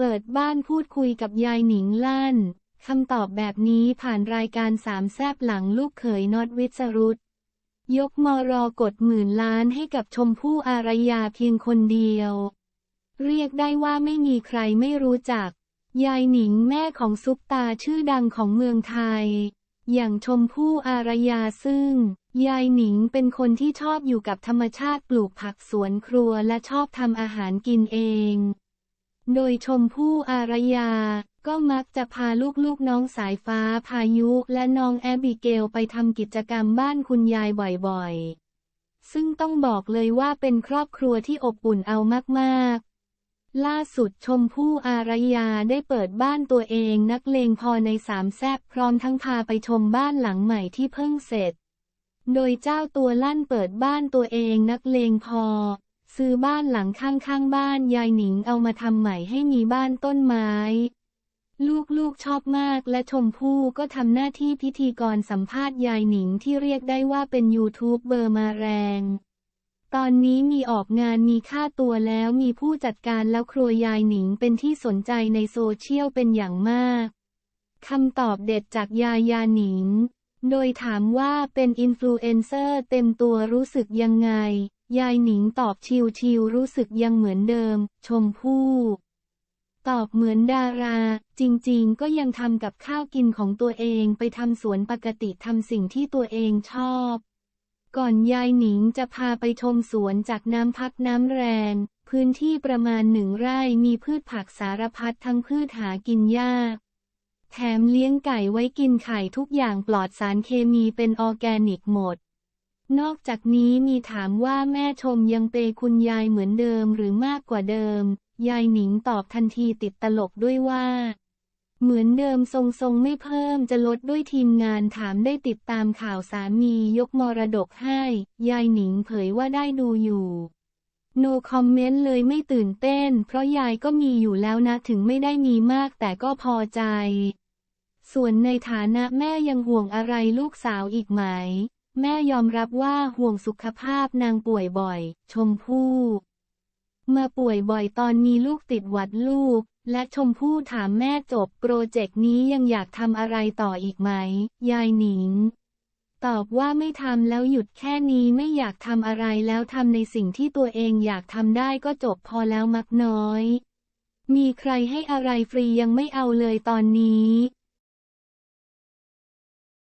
เปิดบ้านพูดคุยกับยายหนิงลั่น คำตอบแบบนี้ผ่านรายการสามแซบหลังลูกเขยน็อตวิสรุตยกมอรอกดหมื่นล้านให้กับชมพู่อารยาเพียงคนเดียว เรียกได้ว่าไม่มีใครไม่รู้จัก ยายหนิงแม่ของซุปตาชื่อดังของเมืองไทย อย่างชมพู่อารยาซึ่ง ยายหนิงเป็นคนที่ชอบอยู่กับธรรมชาติปลูกผักสวนครัวและชอบทำอาหารกินเอง โดยชมพู่อารยา ก็มักจะพาลูกๆน้องสายฟ้าพายุและน้องแอบิเกลไปทำกิจกรรมบ้านคุณยายบ่อยๆ ซึ่งต้องบอกเลยว่าเป็นครอบครัวที่อบอุ่นเอามากๆ ล่าสุดชมพู่อารยาได้เปิดบ้านตัวเองนักเลงพอในสามแซบพร้อมทั้งพาไปชมบ้านหลังใหม่ที่เพิ่งเสร็จ โดยเจ้าตัวลั่นเปิดบ้านตัวเองนักเลงพอ ซื้อบ้านหลังข้างๆบ้านยายหนิงเอามาทำใหม่ให้มีบ้านต้นไม้ ลูกๆชอบมากและชมพู่ก็ทำหน้าที่พิธีกรสัมภาษณ์ยายหนิงที่เรียกได้ว่าเป็นยูทูบเบอร์มาแรง ตอนนี้มีออกงานมีค่าตัวแล้วมีผู้จัดการแล้วครัวยายหนิงเป็นที่สนใจในโซเชียลเป็นอย่างมากคำตอบเด็ดจากยายยาหนิง โดยถามว่าเป็นอินฟลูเอนเซอร์เต็มตัวรู้สึกยังไง ยายหนิงตอบชิวๆรู้สึกยังเหมือนเดิม ชมพู่ตอบเหมือนดารา จริงๆ ก็ยังทำกับข้าวกินของตัวเองไปทำสวนปกติทำสิ่งที่ตัวเองชอบ ก่อนยายหนิงจะพาไปชมสวนจากน้ำพักน้ำแรง พื้นที่ประมาณหนึ่งไร่มีพืชผักสารพัดทั้งพืชหากินยาก แถมเลี้ยงไก่ไว้กินไข่ทุกอย่างปลอดสารเคมีเป็นออร์แกนิกหมด นอกจากนี้มีถามว่าแม่ชมยังเปยคุณยายเหมือนเดิมหรือมากกว่าเดิม ยายหนิงตอบทันทีติดตลกด้วยว่า เหมือนเดิมทรงๆไม่เพิ่มจะลดด้วยทีมงานถามได้ติดตามข่าวสามียกมรดกให้ ยายหนิงเผยว่าได้ดูอยู่ โนคอมเมนต์เลยไม่ตื่นเต้น เพราะยายก็มีอยู่แล้วนะถึงไม่ได้มีมากแต่ก็พอใจ ส่วนในฐานะแม่ยังห่วงอะไรลูกสาวอีกไหม แม่ยอมรับว่าห่วงสุขภาพนางป่วยบ่อย ชมพู่มาป่วยบ่อยตอนมีลูกติดหวัดลูก และชมพู่ถามแม่จบโปรเจกต์นี้ยังอยากทำอะไรต่ออีกไหม ยายหนิง ตอบว่าไม่ทำแล้วหยุดแค่นี้ไม่อยากทำอะไรแล้วทำในสิ่งที่ตัวเองอยากทำได้ก็จบพอแล้วมักน้อย มีใครให้อะไรฟรียังไม่เอาเลยตอนนี้